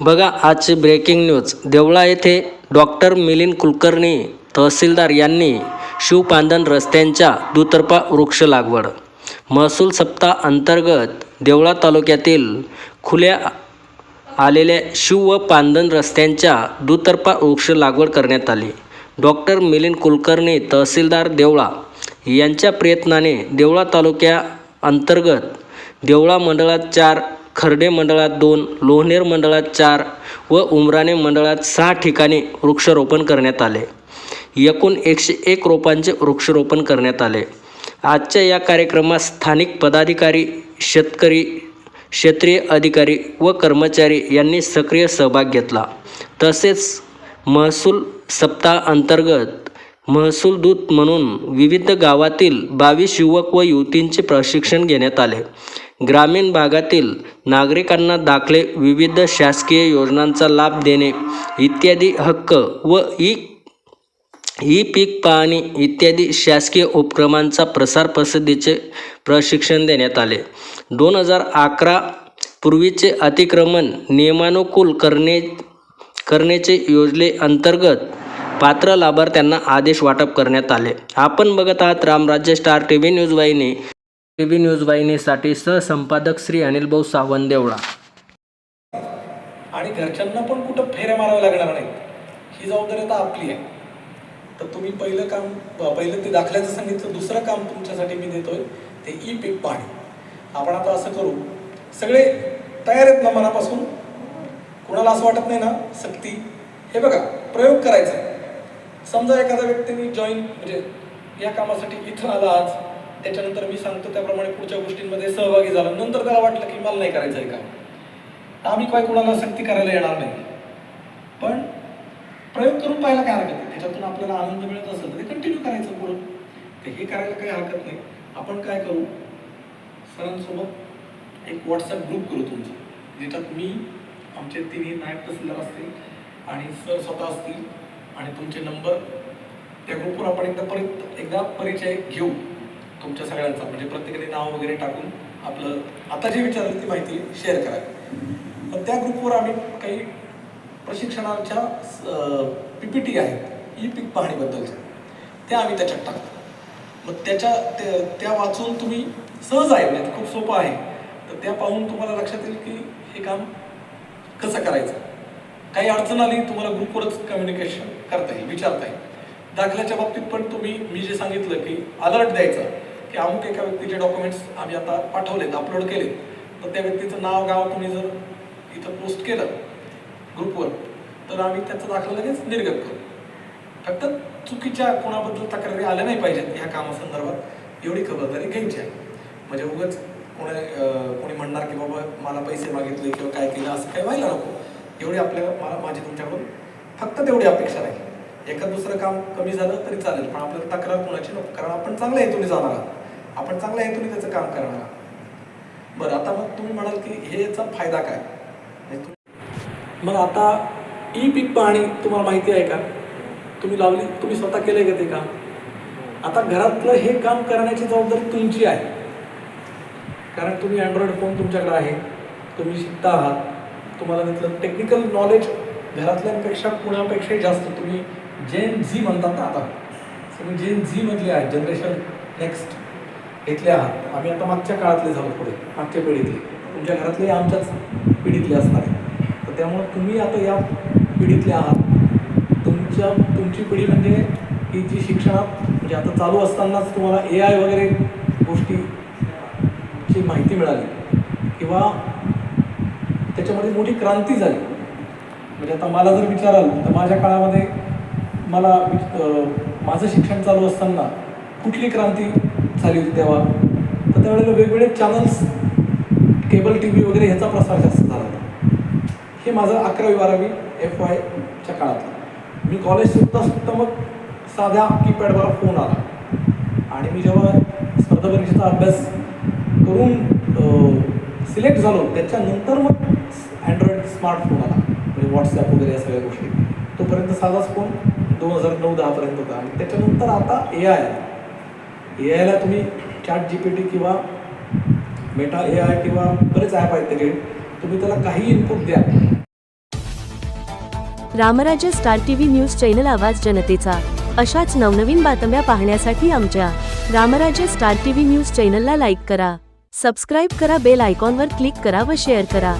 बघा आजची breaking news Deola येथे डॉक्टर मिलिंद कुलकर्णी तहसीलदार यांनी शिवपांधन रस्त्यांच्या दुतर्फा वृक्ष लागवड. महसूल सप्ताह अंतर्गत देवळा तालुक्यातील खुल्या आलेल्या शिव व पांधन रस्त्यांच्या दुतर्फा वृक्ष लागवड करण्यात आली. डॉक्टर मिलिंद कुलकर्णी तहसीलदार देवळा यांच्या प्रयत्नाने देवळा तालुक्या अंतर्गत देवळा मंडळात चार खर्डे मंडळात दोन लोहनेर मंडळात चार व उमराणे मंडळात सहा ठिकाणी वृक्षारोपण करण्यात आले. एकूण एकशे एक रोपांचे वृक्षारोपण करण्यात आले. आजच्या या कार्यक्रमात स्थानिक पदाधिकारी शेतकरी क्षेत्रीय अधिकारी व कर्मचारी यांनी सक्रिय सहभाग घेतला. तसेच महसूल सप्ताह अंतर्गत महसूल दूत म्हणून विविध गावातील बावीस युवक व युवतींचे प्रशिक्षण घेण्यात आले. ग्रामीण भागातील नागरिकांना दाखले विविध शासकीय योजनांचा लाभ देणे इत्यादी हक्क व ई ई पीक पाहणी इत्यादी शासकीय उपक्रमांचा प्रसार प्रसिद्धीचे प्रशिक्षण देण्यात आले. दोन हजार अकरा पूर्वीचे अतिक्रमण नियमानुकूल करणे करण्याचे योजने अंतर्गत पात्र लाभार्थ्यांना आदेश वाटप करण्यात आले. आपण बघत आहात Ramrajya star T V news वाहिनी. टी व्ही न्यूज वाहिनीसाठी सहसंपादक श्री अनिलभाऊ सावंत देवळा आणि घरच्यांना पण कुठं फेऱ्या माराव्या लागणार नाहीत? ही जबाबदारी आता आपली आहे. तर तुम्ही पहिलं काम पहिलं ते दाखल्याचं सांगितलं दुसरं काम तुमच्यासाठी मी देतोय ते ई पीक पाणी. आपण आता असं करू सगळे तयार आहेत ना मनापासून? कोणाला असं वाटत नाही ना? सक्ती. हे बघा प्रयोग करायचा. आहे समजा एखाद्या व्यक्तीने जॉईन म्हणजे या कामासाठी इथं आला आज त्याच्यानंतर मी सांगतो त्याप्रमाणे पुढच्या गोष्टींमध्ये सहभागी झाला. नंतर त्याला वाटलं की मला नाही करायचं आहे का आम्ही काय कोणाला सक्ती करायला येणार नाही. पण प्रयोग करून पाहायला काय हरकत नाही त्याच्यातून आपल्याला आनंद मिळत असेल तर ते कंटिन्यू करायचं पुढं. ते हे करायला काही हरकत नाही. आपण काय करू? सरांसोबत एक व्हॉट्सअप ग्रुप करू तुमचा. ज्याच्यात मी आमचे तिन्ही नायब तहसीलदार असतील आणि सर स्वतः असतील आणि तुमचे नंबर त्या ग्रुपवर आपण एकदा परत एकदा परिचय घेऊ. तुमच्या सगळ्यांचा म्हणजे प्रत्येकाने नाव वगैरे टाकून आपलं आता जे विचारलं ती माहिती शेअर करावी पण त्या ग्रुपवर आम्ही काही प्रशिक्षणाच्या पी पी टी आहेत ई पीक पाहणीबद्दलच्या. त्या आम्ही त्याच्यात टाकतो. मग त्याच्या त्या- त्या वाचून तुम्ही सहज आहे म्हणजे खूप सोपं आहे. तर त्या पाहून तुम्हाला लक्षात येईल की हे काम कसं करायचं. काही अडचण आली तुम्हाला ग्रुपवरच कम्युनिकेशन करता येईल विचारता येईल. दाखल्याच्या बाबतीत पण तुम्ही मी जे सांगितलं की अलर्ट द्यायचा. की अमुक एका व्यक्तीचे डॉक्युमेंट्स आम्ही आता पाठवलेत अपलोड केले तर त्या व्यक्तीचं नाव गाव तुम्ही जर इथं पोस्ट केलं ग्रुपवर तर आम्ही त्याचा दाखला लगेच निर्गत करू. फक्त चुकीच्या कोणाबद्दल तक्रारी आल्या नाही पाहिजेत ह्या कामासंदर्भात. एवढी खबरदारी घ्यायची आहे. म्हणजे उगाच कोणी कोणी म्हणणार की बाबा मला पैसे मागितले किंवा काय केलं असं काही व्हायला नको. एवढी आपल्याला मला माझी तुमच्याकडून फक्त तेवढी अपेक्षा राहील. एखाद दुसरं काम कमी झालं तरी चालेल पण आपल्याला तक्रार कोणाची नको. कारण आपण चांगल्या हेतूने जाणार आहात. आपण चांगल्या हेतूने त्याचं काम करणार. बरं आता मग तुम्ही म्हणाल की हे याचा फायदा काय? मग आता ई पीक पाहणी तुम्हाला माहिती आहे का? तुम्ही लावली तुम्ही स्वतः केलंय का ते काम? आता घरातलं हे काम करण्याची जबाबदारी तुमची आहे. कारण तुम्ही अँड्रॉइड फोन तुमच्याकडे आहे तुम्ही शिकता आहात तुम्हाला तिथलं टेक्निकल नॉलेज घरातल्यांपेक्षा कुणापेक्षाही जास्त तुम्ही जेन झी म्हणतात ना आता. तुम्ही जेन झी मधले आहेत जनरेशन नेक्स्ट इथले आहात. आम्ही आता मागच्या काळातले झालो पुढे मागच्या पिढीतले. तुमच्या घरातले आमच्याच पिढीतले असणार आहे तर त्यामुळं तुम्ही आता या पिढीतले आहात. तुमच्या तुमची पिढी म्हणजे की जी शिक्षणात म्हणजे आता चालू असतानाच तुम्हाला ए आय वगैरे गोष्टीची माहिती मिळाली. किंवा त्याच्यामध्ये मोठी क्रांती झाली. म्हणजे आता मला जर विचाराल तर माझ्या काळामध्ये मला माझं शिक्षण चालू असताना कुठली क्रांती झाली होती तेव्हा. तर त्यावेळेला वेगवेगळे चॅनल्स केबल टी व्ही वगैरे ह्याचा प्रसार जास्त झाला होता. हे माझं अकरावी बारावी एफ वायच्या काळातलं. मी कॉलेज सुद्धा सुद्धा मग साध्या कीपॅडवर फोन आला. आणि मी जेव्हा स्पर्धा परीक्षेचा अभ्यास करून सिलेक्ट झालो त्याच्यानंतर मग अँड्रॉइड स्मार्टफोन आला. म्हणजे व्हॉट्सॲप वगैरे या सगळ्या गोष्टी. तोपर्यंत साधाच फोन दोन हजार नऊ दहापर्यंत होता. आणि त्याच्यानंतर आता ए आय ए आयला तुम्ही चॅट जी पी टी किंवा मेटा ए आय किंवा बरेच ॲप आहेत त्याचे. तुम्ही त्याला काही इनपुट द्या. Ramrajya star TV news channel आवाज जनतेचा. अशाच नवनवीन बातम्या पाहण्यासाठी आमच्या रामराज्य स्टार टीव्ही न्यूज चॅनलला लाईक करा. सबस्क्राईब करा बेल आयकॉनवर क्लिक करा व शेअर करा.